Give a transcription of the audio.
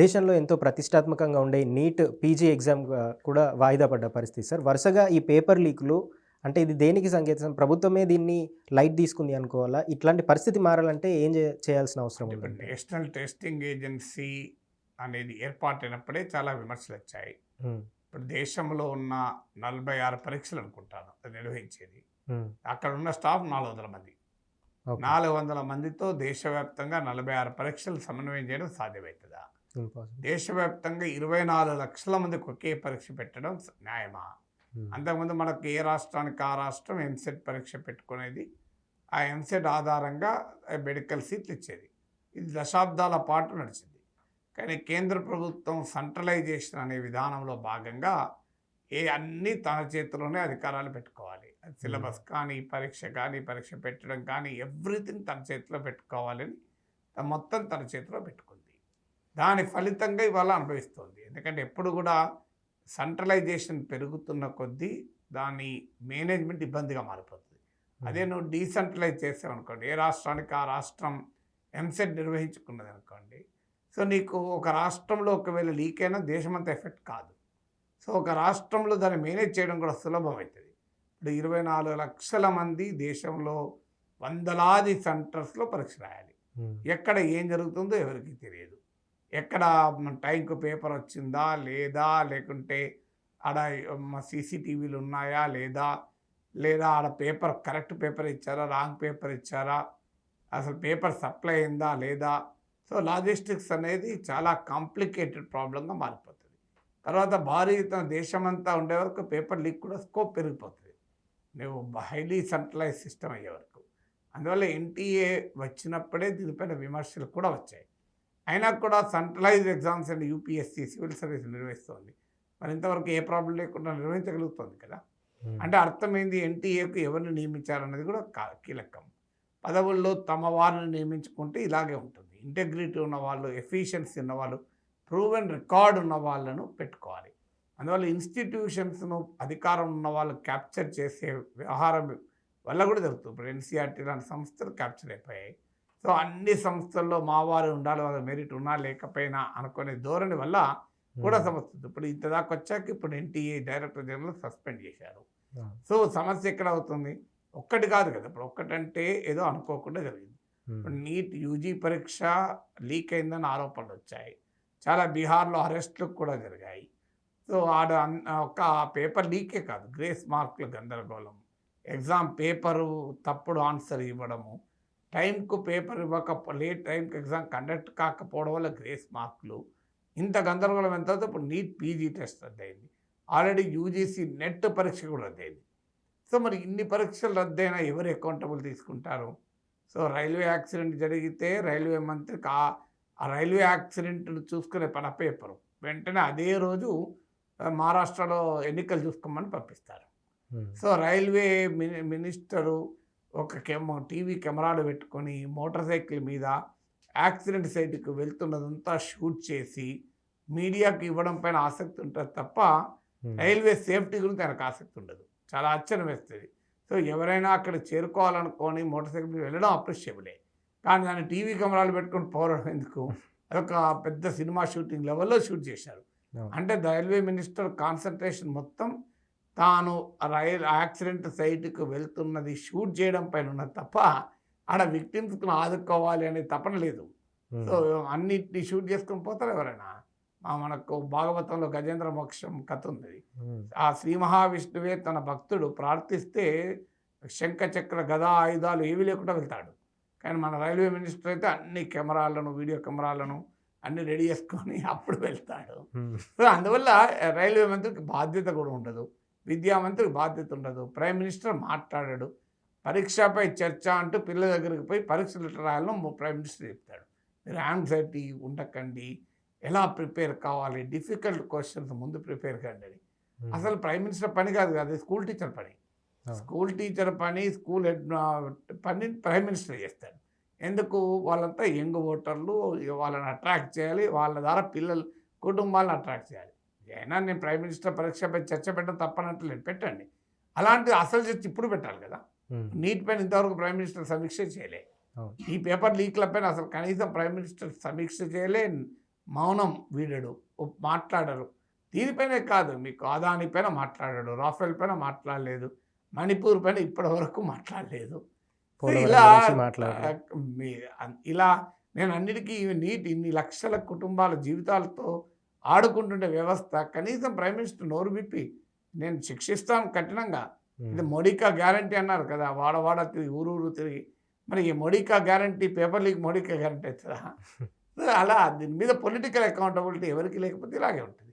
దేశంలో ఎంతో ప్రతిష్టాత్మకంగా ఉండే నీట్ పీజీ ఎగ్జామ్ కూడా వాయిదా పడ్డ పరిస్థితి సార్. వరుసగా ఈ పేపర్ లీకులు అంటే ఇది దేనికి సంకేతం ప్రభుత్వమే దీన్ని లైట్ తీసుకుంది అనుకోవాలా? ఇట్లాంటి పరిస్థితి మారాలంటే ఏం చేయాల్సిన అవసరం ఉంది? నేషనల్ టెస్టింగ్ ఏజెన్సీ అనేది ఏర్పాటైనప్పుడే చాలా విమర్శలు వచ్చాయి. ఇప్పుడు దేశంలో ఉన్న నలభై ఆరు పరీక్షలు అనుకుంటాను అది నిర్వహించేది. అక్కడ ఉన్న స్టాఫ్ నాలుగు వందల మంది. నాలుగు వందల మందితో దేశవ్యాప్తంగా నలభై ఆరు పరీక్షలు సమన్వయం చేయడం సాధ్యమవుతుందా? దేశవ్యాప్తంగా ఇరవై నాలుగు లక్షల మందికి ఒకే పరీక్ష పెట్టడం న్యాయమా? అంతకుముందు మనకు ఏ రాష్ట్రానికి ఆ రాష్ట్రం ఎంసెట్ పరీక్ష పెట్టుకునేది? ఆ ఎంసెట్ ఆధారంగా మెడికల్ సీట్లు ఇచ్చేది ఇది దశాబ్దాల పాటు నడిచింది. కానీ కేంద్ర ప్రభుత్వం సెంట్రలైజేషన్ అనే విధానంలో భాగంగా ఏ అన్నీ తన చేతిలోనే అధికారాలు పెట్టుకోవాలి. అది సిలబస్ కానీ పరీక్ష కానీ పరీక్ష పెట్టడం కానీ ఎవ్రీథింగ్ తన చేతిలో పెట్టుకోవాలని మొత్తం తన చేతిలో పెట్టుకుంది. దాని ఫలితంగా ఇవాళ అనుభవిస్తుంది. ఎందుకంటే ఎప్పుడు కూడా సెంట్రలైజేషన్ పెరుగుతున్న కొద్దీ దాని మేనేజ్మెంట్ ఇబ్బందిగా మారిపోతుంది. అదే నువ్వు డీసెంట్రలైజ్ చేసావు అనుకోండి ఏ రాష్ట్రానికి ఆ రాష్ట్రం ఎంసెట్ నిర్వహించుకున్నది అనుకోండి సో నీకు ఒక రాష్ట్రంలో ఒకవేళ లీక్ అయినా దేశమంతా ఎఫెక్ట్ కాదు. సో ఒక రాష్ట్రంలో దాన్ని మేనేజ్ చేయడం కూడా సులభం అవుతుంది. ఇప్పుడు ఇరవై నాలుగు లక్షల మంది దేశంలో వందలాది సెంటర్స్లో పరీక్ష రాయాలి. ఎక్కడ ఏం జరుగుతుందో ఎవరికి తెలియదు. ఎక్కడ టైంకు పేపర్ వచ్చిందా లేదా? లేకుంటే ఆడ సీసీటీవీలు ఉన్నాయా లేదా? లేదా ఆడ పేపర్ కరెక్ట్ పేపర్ ఇచ్చారా? రాంగ్ పేపర్ ఇచ్చారా? అసలు పేపర్ సప్లై అయిందా లేదా? సో లాజిస్టిక్స్ అనేది చాలా కాంప్లికేటెడ్ ప్రాబ్లంగా మారిపోతుంది. తర్వాత భారీ దేశమంతా ఉండే వరకు పేపర్ లీక్ కూడా స్కోప్ పెరిగిపోతుంది. నువ్వు హైలీ సెంట్రలైజ్ సిస్టమ్ అయ్యే వరకు. అందువల్ల ఎన్టీఏ వచ్చినప్పుడే దీనిపైన విమర్శలు కూడా వచ్చాయి. అయినా కూడా centralize exams and UPSC civil service నిర్వహిస్తుంది. మరి ఇంతవరకు ఏ ప్రాబ్లం లేకుండా నిర్వహించగలుగుతుంది కదా. అంటే అర్థమైంది ఎన్టీఏకు ఎవరిని నియమించారన్నది కూడా కీలకం. పదవుల్లో తమ వారిని నియమించుకుంటే ఇలాగే ఉంటుంది. ఇంటెగ్రిటీ ఉన్న వాళ్ళు ఎఫిషియన్సీ ఉన్న వాళ్ళు ప్రూవెన్ రికార్డ్ ఉన్న వాళ్ళను పెట్టుకోవాలి. అందువల్ల ఇన్స్టిట్యూషన్స్ను అధికారం ఉన్న వాళ్ళు క్యాప్చర్ చేసే వ్యవహారం వల్ల కూడా జరుగుతుంది. ఇప్పుడు ఎన్సీఆర్టీ లాంటి సంస్థలు క్యాప్చర్ అయిపోయాయి. సో అన్ని సంస్థల్లో మా వారు ఉండాలి వాళ్ళ మెరిట్ ఉన్నా లేకపోయినా అనుకునే ధోరణి వల్ల కూడా సమస్య. ఇప్పుడు ఇంత దాకా వచ్చాక ఇప్పుడు ఎన్టీఏ డైరెక్టర్ జనరల్ సస్పెండ్ చేశారు. సో సమస్య ఎక్కడ అవుతుంది? ఒక్కటి కాదు కదా ఇప్పుడు ఒక్కటంటే ఏదో అనుకోకుండా జరిగింది. ఇప్పుడు నీట్ యూజీ పరీక్ష లీక్ అయిందని ఆరోపణలు వచ్చాయి. చాలా బీహార్లో అరెస్టులు కూడా జరిగాయి. సో ఆడ ఒక పేపర్ లీకే కాదు గ్రేస్ మార్కులు గందరగోళం. ఎగ్జామ్ పేపరు తప్పుడు ఆన్సర్ ఇవ్వడము. టైంకు పేపర్ ఇవ్వక లేట్ టైంకి ఎగ్జామ్ కండక్ట్ కాకపోవడం వల్ల గ్రేస్ మార్కులు. ఇంత గందరగోళం ఎంత ఇప్పుడు నీట్ పీజీ టెస్ట్ రద్దయింది ఆల్రెడీ యూజీసీ నెట్ పరీక్ష కూడా రద్దయింది సో మరి ఇన్ని పరీక్షలు రద్దయినా ఎవరు అకౌంటబుల్ తీసుకుంటారు? సో రైల్వే యాక్సిడెంట్ జరిగితే రైల్వే మంత్రికి ఆ రైల్వే యాక్సిడెంట్ను చూసుకునే పని పేపరు. వెంటనే అదే రోజు మహారాష్ట్రలో ఎన్నికలు చూసుకోమని పంపిస్తారు. సో రైల్వే మిని మినిస్టరు ఒక కెమ టీవీ కెమెరాలు పెట్టుకొని మోటార్ సైకిల్ మీద యాక్సిడెంట్ సైట్కి వెళ్తున్నదంతా షూట్ చేసి మీడియాకి ఇవ్వడం పైన ఆసక్తి ఉంటుంది తప్ప రైల్వే సేఫ్టీ గురించి ఆయనకు ఆసక్తి ఉండదు. చాలా ఆశ్చర్యం వేస్తుంది. సో ఎవరైనా అక్కడ చేరుకోవాలనుకొని మోటార్ సైకిల్ మీద వెళ్ళడం అప్రిషియబులే. కానీ దాన్ని టీవీ కెమెరాలు పెట్టుకొని పోవడం ఎందుకు? అదొక పెద్ద సినిమా షూటింగ్ లెవెల్లో షూట్ చేశారు. అంటే రైల్వే మినిస్టర్ కాన్సన్ట్రేషన్ మొత్తం తాను రైల్ యాక్సిడెంట్ సైట్కి వెళ్తున్నది షూట్ చేయడం పైన ఉన్నది తప్ప ఆడ విక్టిమ్స్ని ఆదుకోవాలి అనే తపన లేదు. సో అన్నిటిని షూట్ చేసుకొని పోతారు ఎవరైనా? మా మనకు భాగవతంలో గజేంద్ర మోక్షం కథ ఉంది. ఆ శ్రీ మహావిష్ణువే తన భక్తుడు ప్రార్థిస్తే శంఖ చక్ర గదా ఆయుధాలు ఏవి లేకుండా వెళ్తాడు. కానీ మన రైల్వే మినిస్టర్ అయితే అన్ని కెమెరాలను వీడియో కెమెరాలను అన్ని రెడీ చేసుకొని అప్పుడు వెళ్తాడు. సో అందువల్ల రైల్వే మంత్రికి బాధ్యత కూడా ఉండదు. విద్యా మంత్రికి బాధ్యత ఉండదు. ప్రైమ్ మినిస్టర్ మాట్లాడాడు. పరీక్షపై చర్చ అంటూ పిల్లల దగ్గరికి పోయి పరీక్షలు ఎట్లా రాయాలో మొ- ప్రైమ్ మినిస్టర్ చెప్తాడు. మీరు యాంగ్జైటీ ఉండకండి. ఎలా ప్రిపేర్ కావాలి? డిఫికల్ట్ క్వశ్చన్స్ ముందు ప్రిపేర్ కండి అసలు ప్రైమ్ మినిస్టర్ పని కాదు కదా స్కూల్ టీచర్ పని. స్కూల్ టీచర్ పని స్కూల్ హెడ్ పని ప్రైమ్ మినిస్టర్ చేస్తాడు. ఎందుకు? వాళ్ళంతా యంగ్ ఓటర్లు వాళ్ళని అట్రాక్ట్ చేయాలి. వాళ్ళ ద్వారా పిల్లలు కుటుంబాలను అట్రాక్ట్ చేయాలి. అయినా నేను ప్రైమ్ మినిస్టర్ పరీక్షపై చర్చ పెట్టడం తప్పనట్లేదు. పెట్టండి. అలాంటి అసలు చర్చ ఇప్పుడు పెట్టాలి కదా. నీట్ పైన ఇంతవరకు ప్రైమ్ మినిస్టర్ సమీక్ష చేయలే. ఈ పేపర్ లీక్ల పైన అసలు కనీసం ప్రైమ్ మినిస్టర్ సమీక్ష చేయలే. మౌనం వీడడు. మాట్లాడరు. దీనిపైనే కాదు మీకు అదాని పైన మాట్లాడాడు. రాఫెల్ పైన మాట్లాడలేదు. మణిపూర్ పైన ఇప్పటి వరకు మాట్లాడలేదు. ఇలా ఇలా నేను అన్నిటికీ నీట్ ఇన్ని లక్షల కుటుంబాల జీవితాలతో ఆడుకుంటుండే వ్యవస్థ కనీసం ప్రైమ్ మినిస్టర్ నోరు విప్పి నేను శిక్షిస్తాను కఠినంగా. ఇది మోడీకా గ్యారంటీ అన్నారు కదా వాడ వాడ తిరిగి ఊరు ఊరు తిరిగి. మరి ఈ మోడీకా గ్యారంటీ పేపర్ లీక్ మోడీకా గ్యారంటీ అవుతుందా? అలా దీని మీద పొలిటికల్ అకౌంటబిలిటీ ఎవరికి లేకపోతే ఇలాగే ఉంటుంది.